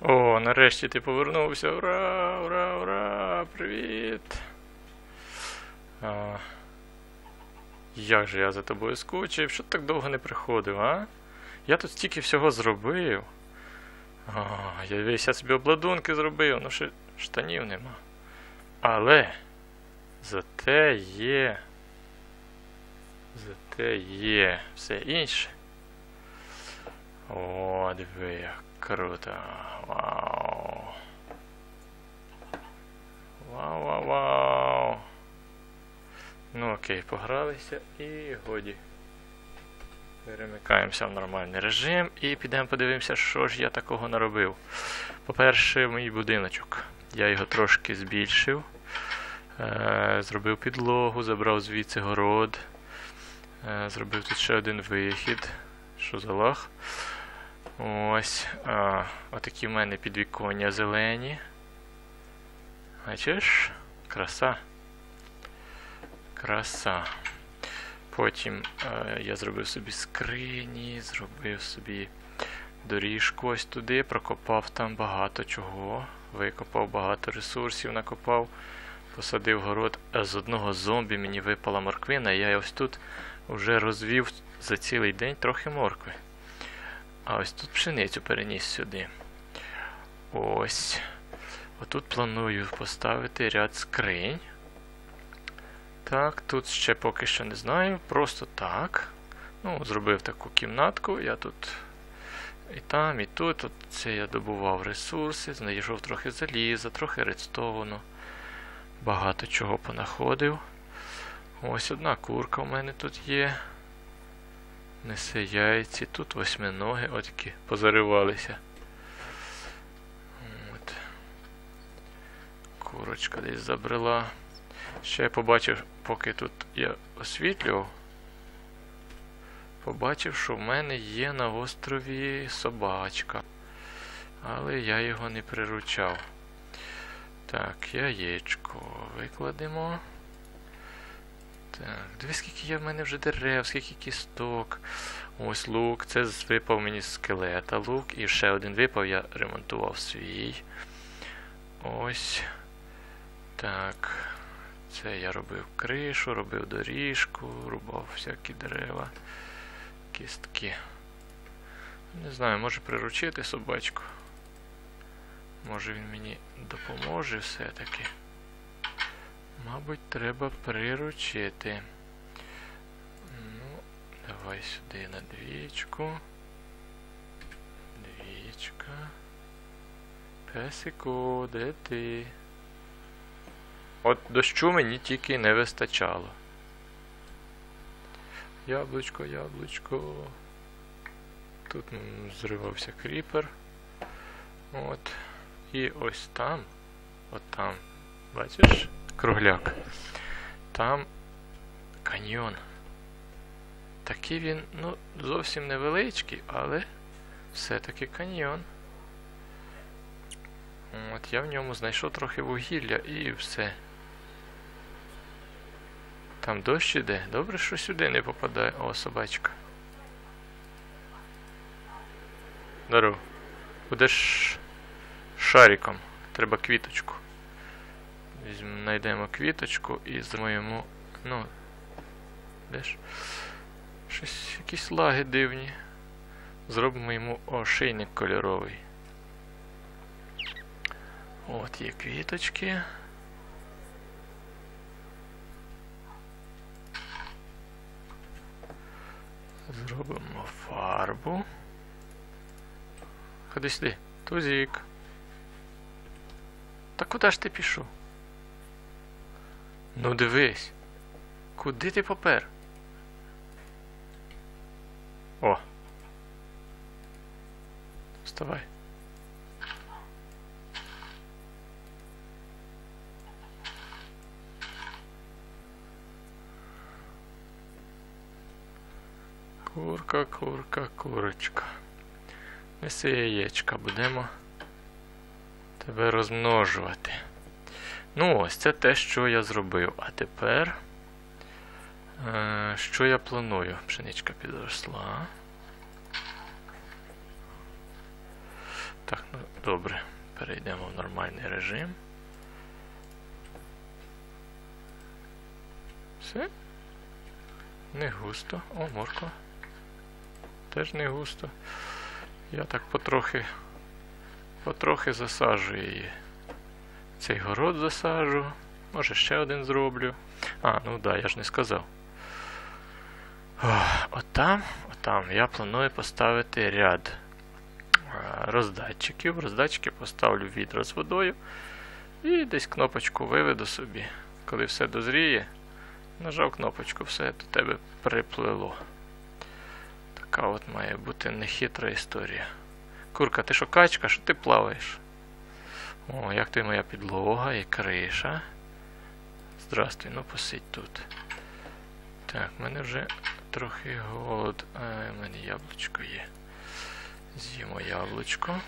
О, нарешті ти повернувся. Ура! Ура! Ура! Привіт! А, як же я за тобою скучив? Що ти так довго не приходив, а? Я тут стільки всього зробив. А, я весь я собі обладунки зробив, ну ще штанів нема. Але зате є. Зате є все інше. О, диви, як круто. Вау. Вау, вау, вау. Ну окей, погралися і годі. Перемикаємося в нормальний режим і підемо подивимося, що ж я такого наробив. По-перше, мій будиночок. Я його трошки збільшив. Е, зробив підлогу, забрав звідси город. Е, зробив тут ще один вихід. Що за лах? Ось. А, отакі в мене підвіконня зелені. Бачиш? Краса. Краса. Потім е, я зробив собі скрині, зробив собі доріжку ось туди, прокопав там багато чого. Викопав багато ресурсів, накопав, посадив город. А з одного зомбі мені випала морквина, я ось тут вже розвів за цілий день трохи моркви. А ось тут пшеницю переніс сюди. Ось. Отут планую поставити ряд скринь. Так, тут ще поки що не знаю. Просто так. Ну, зробив таку кімнатку. Я тут і там, і тут. От це я добував ресурси, знайшов трохи заліза, трохи редстоуну. Багато чого понаходив. Ось одна курка у мене тут є. Несе яйці, тут восьминоги, отакі позаривалися. От. Курочка десь забрела. Ще я побачив, поки тут я освітлював, побачив, що в мене є на острові собачка. Але я його не приручав. Так, яєчко викладемо. Так, дивись, скільки є в мене вже дерев, скільки кісток. Ось лук. Це випав мені з скелета лук. І ще один випав, я ремонтував свій. Ось. Так. Це я робив кришу, робив доріжку, рубав всякі дерева, кістки. Не знаю, може приручити собачку. Може він мені допоможе все-таки. Мабуть, треба приручити. Ну, давай сюди на двічку. Двічка. Песику, де ти? От дощу мені тільки не вистачало. Яблучко, яблучко. Тут зривався кріпер. От. І ось там. От там. Бачиш? Кругляк. Там каньйон. Такий він, ну, зовсім невеличкий, але все-таки каньйон. От я в ньому знайшов трохи вугілля і все. Там дощ іде. Добре, що сюди не попадає. О, собачка. Здоров. Будеш шариком. Треба квіточку. Візьмемо, знайдемо квіточку і зробимо. Ну. Де ж? Щось, якісь лаги дивні. Зробимо йому ошейник кольоровий. От є квіточки. Зробимо фарбу. Ходи сюди. Тузік. Та куди ж ти пішов? Ну дивись. Куди ти попер? О. Вставай. Курка, курка, курочка. Неси яєчка, будемо тебе розмножувати. Ну, ось це те, що я зробив. А тепер. Е, що я планую? Пшеничка підросла. Так, ну Добре. Перейдемо в нормальний режим. Все. Не густо. О, морква. Теж не густо. Я так потрохи потрохи засаджую її. Цей город засаджу. Може ще один зроблю. А, ну да, я ж не сказав. Отам, отам я планую поставити ряд роздатчиків. Роздатчики поставлю відро з водою. І десь кнопочку виведу собі. Коли все дозріє, нажав кнопочку, все до тебе приплило. Така от має бути нехитра історія. Курка, ти що качка, що ти плаваєш? О, як ти моя підлога і криша. Здрастуй, ну посидь тут. Так, в мене вже трохи голод. А, в мене яблучко є. З'їмо яблучко.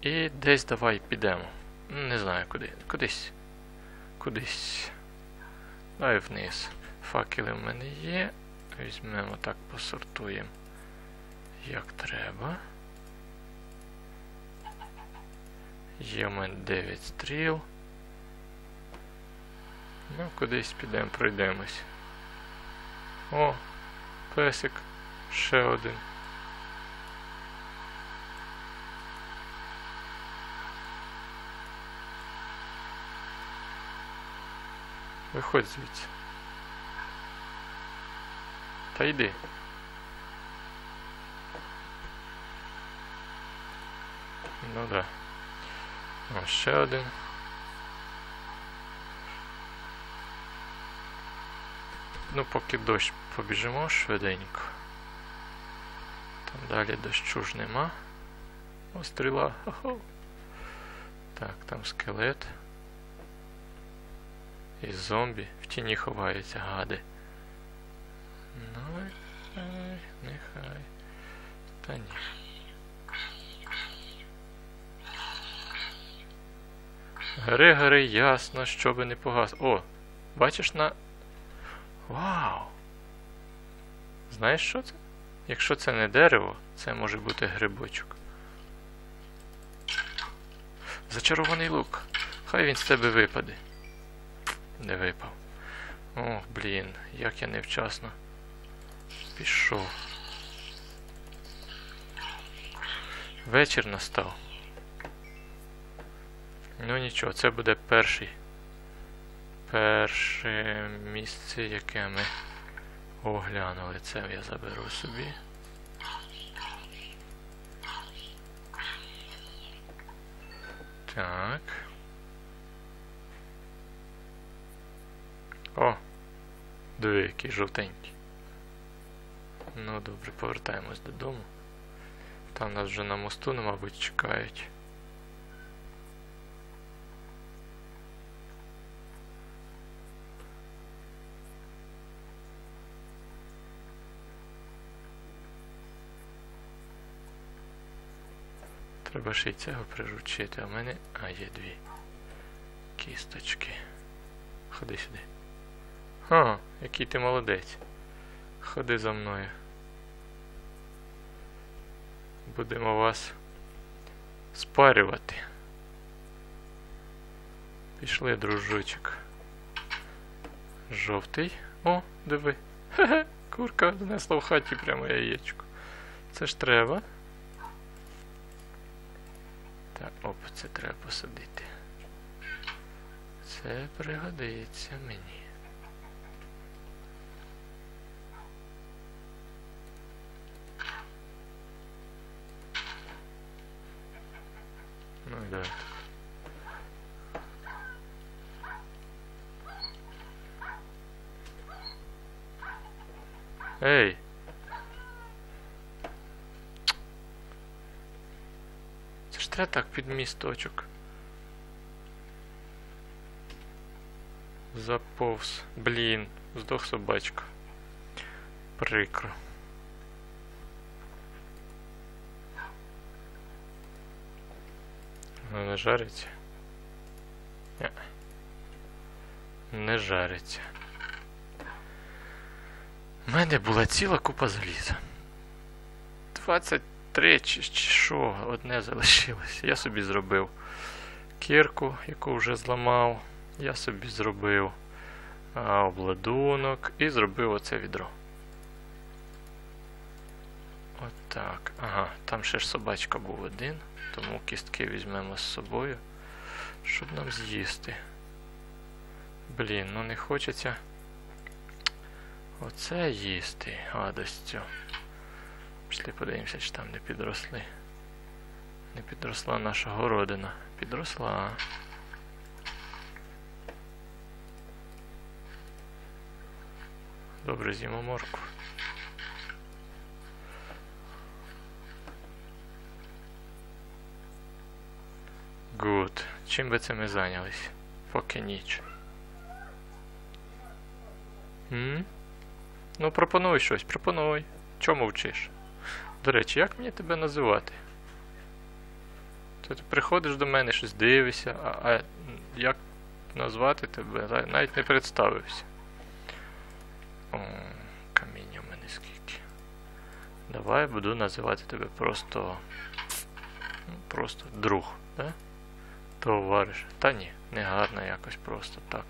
І десь давай підемо. Не знаю куди. Кудись. Кудись. Давай вниз. Факели в мене є. Візьмемо так, посортуємо. Як треба. Є в мене 9 стріл. Ну, кудись підемо, пройдемось. О, песик. Ще один. Виходь звідси. Та йди. Ну да. О, ще один. Ну, поки дощ побіжимо швиденько. Там далі дощу ж нема. О, стріла. Хо-хо. Так, там скелет. І зомбі. В тіні ховаються гади. Ну, нехай, нехай. Та ні. Гори, гори, ясно, що би не погас. О, бачиш на. Вау! Знаєш що це? Якщо це не дерево, це може бути грибочок. Зачарований лук. Хай він з тебе випаде. Не випав. О, блін, як я невчасно пішов. Вечір настав. Ну нічого, це буде перший. Перше місце, яке ми оглянули. Це я заберу собі. Так. О! Диви, який жовтенький. Ну добре, повертаємось додому. Там нас вже на мосту, ну, мабуть, чекають. Ще й цього приручити, а в мене... А, є дві кісточки. Ходи сюди. Ха, який ти молодець. Ходи за мною. Будемо вас спарювати. Пішли, дружочок. Жовтий. О, диви. Хе-хе, курка знесла в хаті прямо яєчко. Це ж треба. Так, оп, це треба посадити. Це пригодиться мені. Ну і давай. Ей! Це так під місточок. Заповз. Блін, здох собачка. Прикро. Вона не жариться? Ні. Не жариться. У мене була ціла купа заліза. 20 три чи, що, одне залишилось. Я собі зробив кірку, яку вже зламав. Я собі зробив обладунок і зробив оце відро. Отак. Ага, там ще ж собачка був один, тому кістки візьмемо з собою, щоб нам з'їсти. Блін, ну не хочеться оце їсти гадостю. Пішли подивимося, чи там не підросли. Не підросла наша городина. Підросла. Добре, з'їмо морку. Гуд. Чим би це ми зайнялись? Поки ніч. М? Ну, пропонуй щось, пропонуй. Чому вчиш? До речі, як мені тебе називати? То ти приходиш до мене, щось дивишся, а, а як назвати тебе? Навіть не представився. О, каміння в мене скільки. Давай буду називати тебе просто. ну, Просто друг, да? Товариш. Та ні, не гарно якось просто так.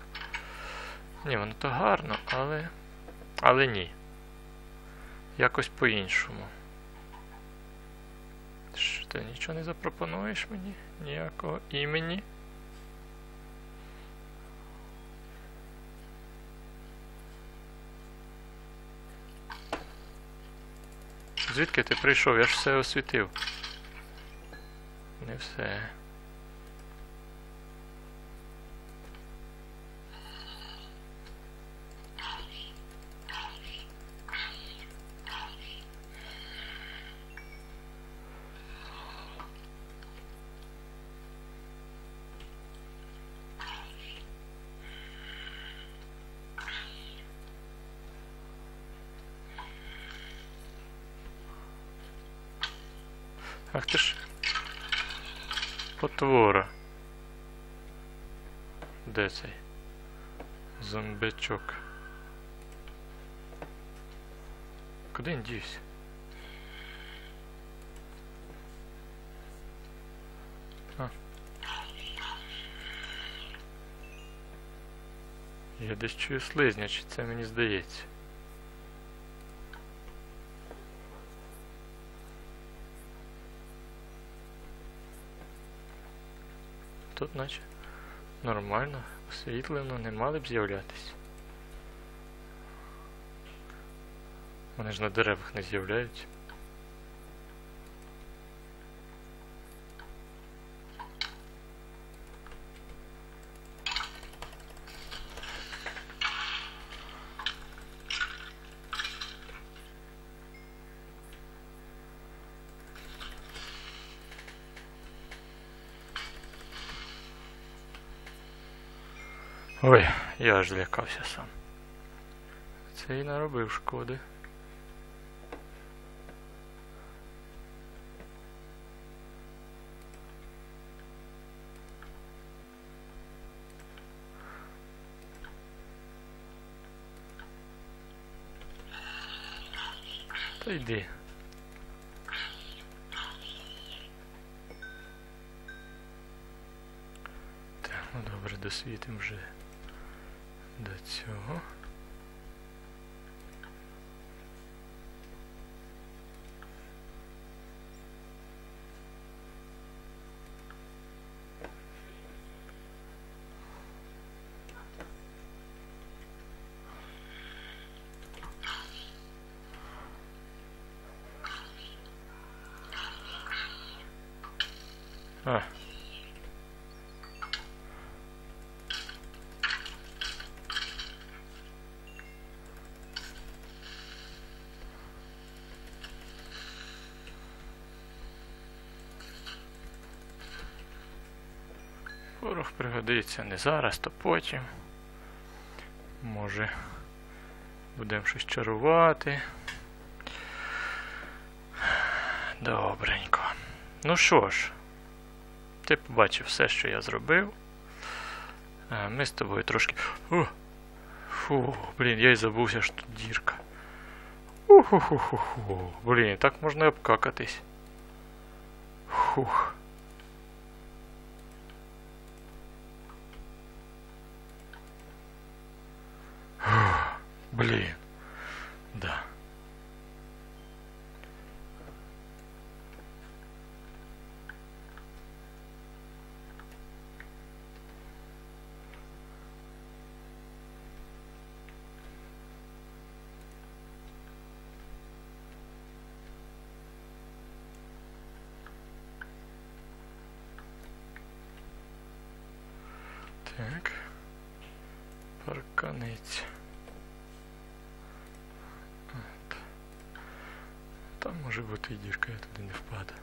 Ні, воно то гарно, але. Але ні. Якось по-іншому. Ти нічого не запропонуєш мені? Ніякого імені? Звідки ти прийшов? Я ж все освітив. Не все. Ах ти ж. Потвора. Де цей? Зомбичок. Куди він дівся? А. Я десь чую слизня, чи це мені здається. Тут наче нормально, освітлено, не мали б з'являтися. Вони ж на деревах не з'являються. Ой, я аж злякався сам. Це і наробив шкоди. Та йди. Так, ну добре, досвітим вже до цього. А. Порох пригодиться не зараз, то потім. Може будемо щось чарувати. Добренько. Ну що ж, ти побачив все, що я зробив. Е, Ми з тобою трошки. О! Фу, блін, я й забувся, що тут дірка. Уху-ху-ху-ху. Блін, так можна обкакатись. Фух. Фух, Блін. Да. Так. Парканець. Може бути і я туди не впаду.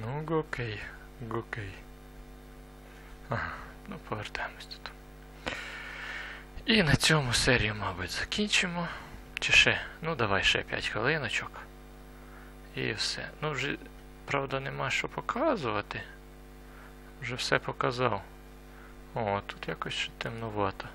Ну, окей, окей. Ага, ну повертаємось тут. І на цьому серію, мабуть, закінчимо. Чи ще? Ну, давай ще 5 хвилиночок. І все. Ну, вже, правда, нема що показувати. Вже все показав. О, тут якось ще темнувато.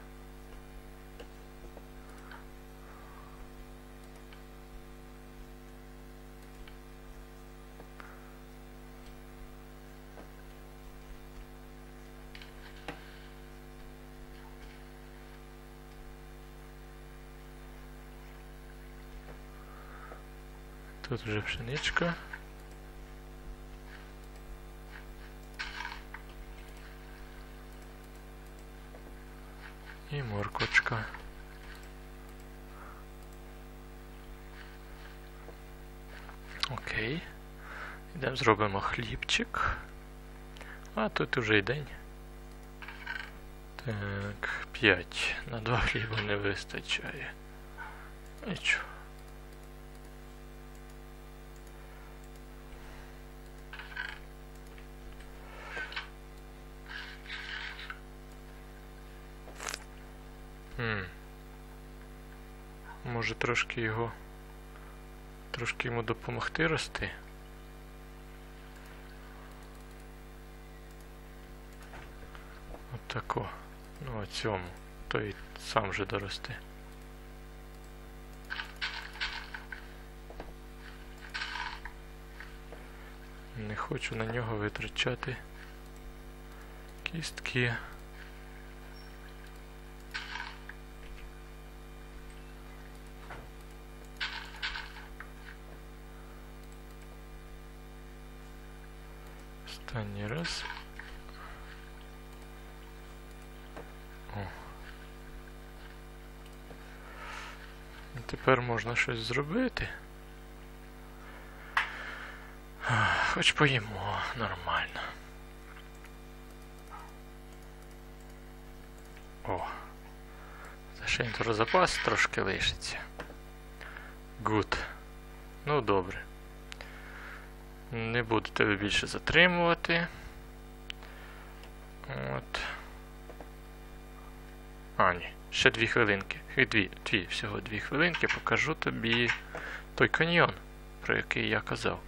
Тут вже пшеничка. І моркочка. Окей. Йдемо зробимо хлібчик. А тут уже й день. Так, 5. На два хліба не вистачає. Нічого. Хм. Може трошки його. Трошки йому допомогти рости. От. Ну, от цьому. То й сам же дорости. Не хочу на нього витрачати кістки. Останній раз. О. Тепер можна щось зробити. Хоч поїмо нормально. О. Це ще інтрозапас трошки лишиться. Гуд. Ну добре. Не буду тебе більше затримувати. От. А, ні. Ще дві хвилинки. Дві, дві, всього дві хвилинки покажу тобі той каньйон, про який я казав.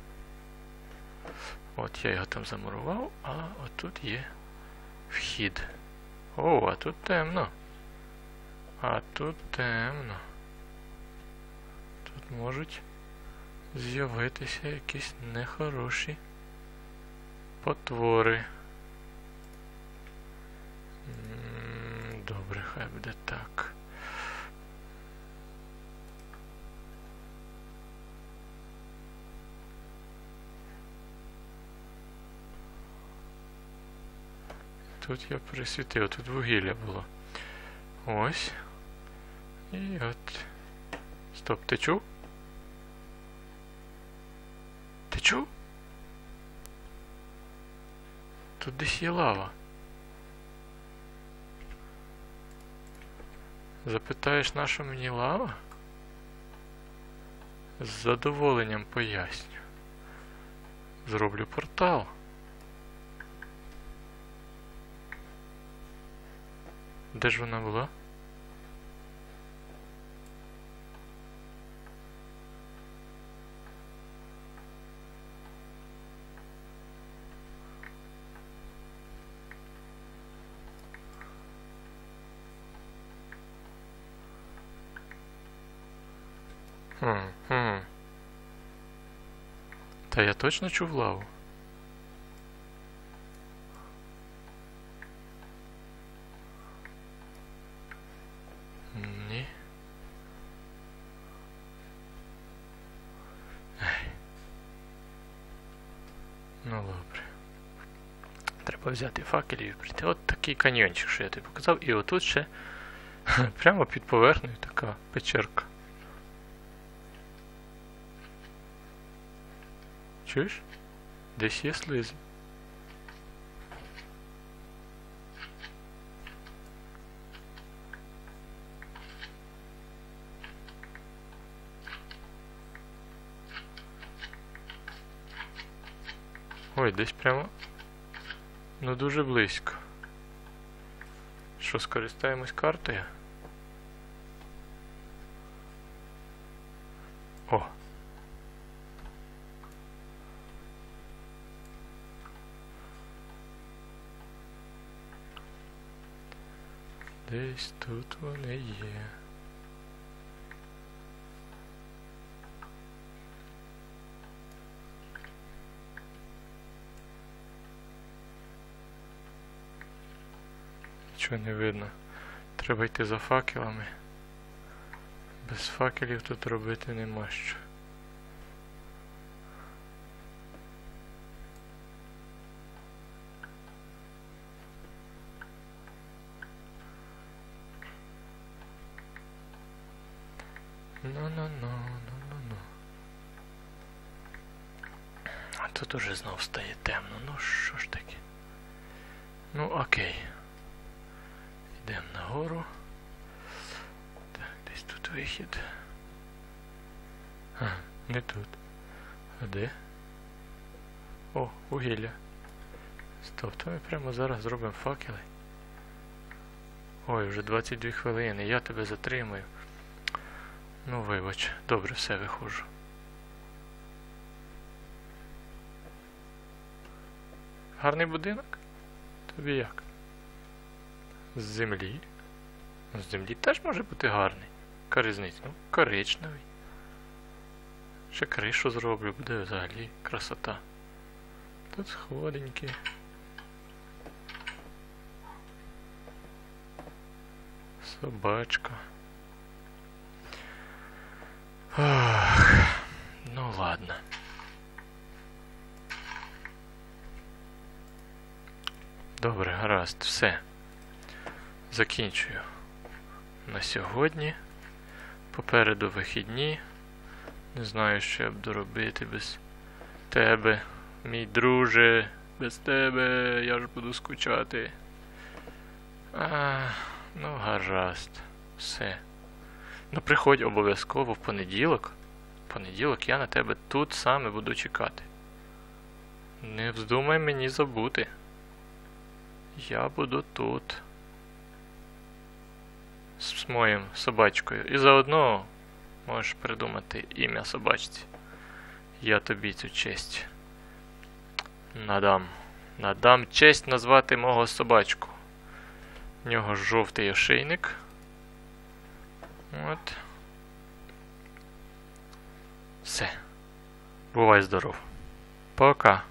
От я його там замурував, а отут є вхід. О, а тут темно. А тут темно. Тут можуть з'явитися якісь нехороші потвори. Добре, хай буде так. Тут я пересвітив, тут вугілля було. Ось. І от. Стоп, ти чув? Ти чув? Тут десь є лава. Запитаєш, на що мені лава? З задоволенням поясню. Зроблю портал. Де ж вона була? Хм, хм. Та я точно чув лаву. Ні. Ну добре. Треба взяти факелів і прийти. От такий каньйончик, що я тобі показав. І отут ще прямо під поверхнею така печерка. Чуєш? Десь є слизи. Ой, десь прямо. Ну дуже близько. Що, скористаємось картою? О! Десь тут вони є. Нічого не видно. Треба йти за факелами. Без факелів тут робити нема що. Ну-ну-ну, ну-ну-ну. А тут уже знов стає темно. Ну що ж таке? Ну окей. Йдемо нагору. Так, десь тут вихід. А, не тут. А де? О, вугілля. Стоп, то ми прямо зараз зробимо факели. Ой, вже 22 хвилини, я тебе затримую. Ну, вибач, добре, все виходжу. Гарний будинок? Тобі як? З землі. Ну, з землі теж може бути гарний. Яка різниця? Ну, коричневий. Ще кришу зроблю, буде взагалі красота. Тут сходеньки. Собачка. Ах, ну ладно. Добре, гаразд, все. Закінчую. На сьогодні. Попереду вихідні. Не знаю, що я буду робити без тебе, мій друже. Без тебе я ж буду скучати. А, ну гаразд. Все. Ну приходь обов'язково в понеділок. В понеділок я на тебе тут саме буду чекати. Не вздумай мені забути. Я буду тут. З моїм собачкою. І заодно можеш придумати ім'я собачці. Я тобі цю честь надам. Надам честь назвати мого собачку. В нього жовтий ошейник. От. Все. Бувай здоров. Пока.